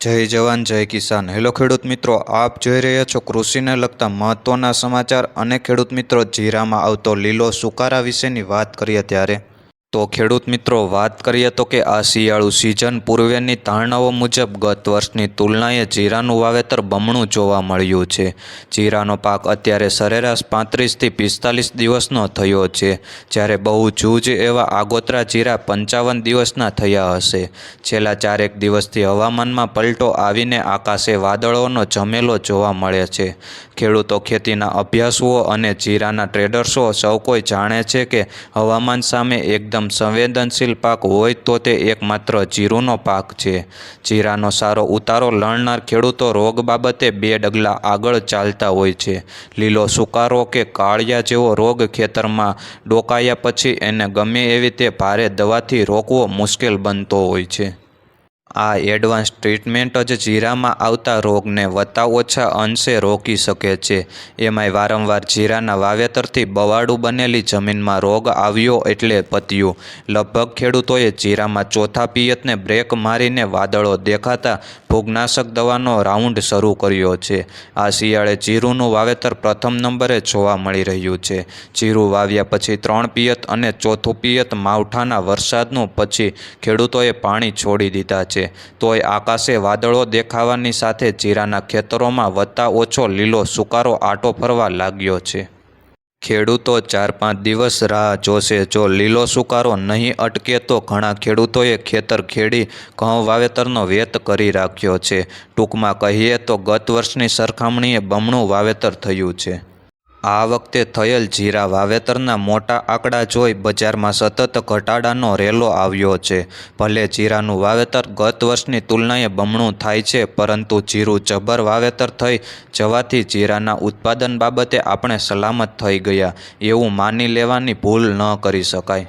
જય જવાન, જય કિસાન. હેલો ખેડૂત મિત્રો, આપ જોઈ રહ્યા છો કૃષિને લગતા મહત્ત્વના સમાચાર અને ખેડૂત મિત્રો જીરામાં આવતો લીલો સુકારા વિશેની વાત કરીએ ત્યારે તો ખેડૂત મિત્રો, વાત કરીએ તો કે આ શિયાળુ સિઝન પૂર્વેની ધારણાઓ મુજબ ગત વર્ષની તુલનાએ જીરાનું વાવેતર બમણું જોવા મળ્યું છે. જીરાનો પાક અત્યારે સરેરાશ પાંત્રીસથી પિસ્તાલીસ દિવસનો થયો છે, જ્યારે બહુ જૂજ એવા આગોતરા જીરા પંચાવન દિવસના થયા હશે. છેલ્લા ચારેક દિવસથી હવામાનમાં પલટો આવીને આકાશે વાદળોનો જમેલો જોવા મળે છે. ખેડૂતો ખેતીના અભ્યાસુઓ અને જીરાના ટ્રેડર્સો સૌ કોઈ જાણે છે કે હવામાન સામે એકદમ સંવેદનશીલ પાક હોય તો તે એકમાત્ર જીરુનો પાક છે. જીરાનો સારો ઉતારો લણનાર ખેડૂતો રોગ બાબતે બે ડગલા આગળ ચાલતા હોય છે. લીલો સુકારો કે કાળિયા જેવો રોગ ખેતરમાં ડોકાયા પછી એને ગમે એવી તે ભારે દવાથી રોકવો મુશ્કેલ બનતો હોય છે. આ એડવાન્સ ટ્રીટમેન્ટ જ જીરામાં આવતા રોગને વત્તા ઓછા અંશે રોકી શકે છે. એમાંય વારંવાર જીરાના વાવેતરથી બવાડું બનેલી જમીનમાં રોગ આવ્યો એટલે પત્યું. લગભગ ખેડૂતોએ જીરામાં ચોથા પિયતને બ્રેક મારીને વાદળો દેખાતા ફૂગનાશક દવાનો રાઉન્ડ શરૂ કર્યો છે. આ શિયાળે જીરુનું વાવેતર પ્રથમ નંબરે જોવા મળી રહ્યું છે. જીરું વાવ્યા પછી ત્રણ પિયત અને ચોથું પિયત માવઠાના વરસાદનું પછી ખેડૂતોએ પાણી છોડી દીધા છે. તોય આકાશે વાદળો દેખાવાની સાથે જીરાના ખેતરોમાં વધતા ઓછો લીલો સુકારો આટો ફરવા લાગ્યો છે. ખેડૂતો ચાર પાંચ દિવસ રાહ જોશે. જો લીલો સુકારો નહીં અટકે તો ઘણા ખેડૂતોએ ખેતર ખેડી ઘઉં વાવેતરનો વેત કરી રાખ્યો છે. ટૂંકમાં કહીએ તો ગત વર્ષની સરખામણીએ બમણું વાવેતર થયું છે. આ વખતે થયેલ જીરા વાવેતરના મોટા આંકડા જોઈ બજારમાં સતત ઘટાડાનો રેલો આવ્યો છે. ભલે જીરાનું વાવેતર ગત વર્ષની તુલનાએ બમણું થાય છે, પરંતુ જીરું જબર વાવેતર થઈ જવાથી જીરાના ઉત્પાદન બાબતે આપણે સલામત થઈ ગયા. એવું માની લેવાની ભૂલ ન કરી શકાય.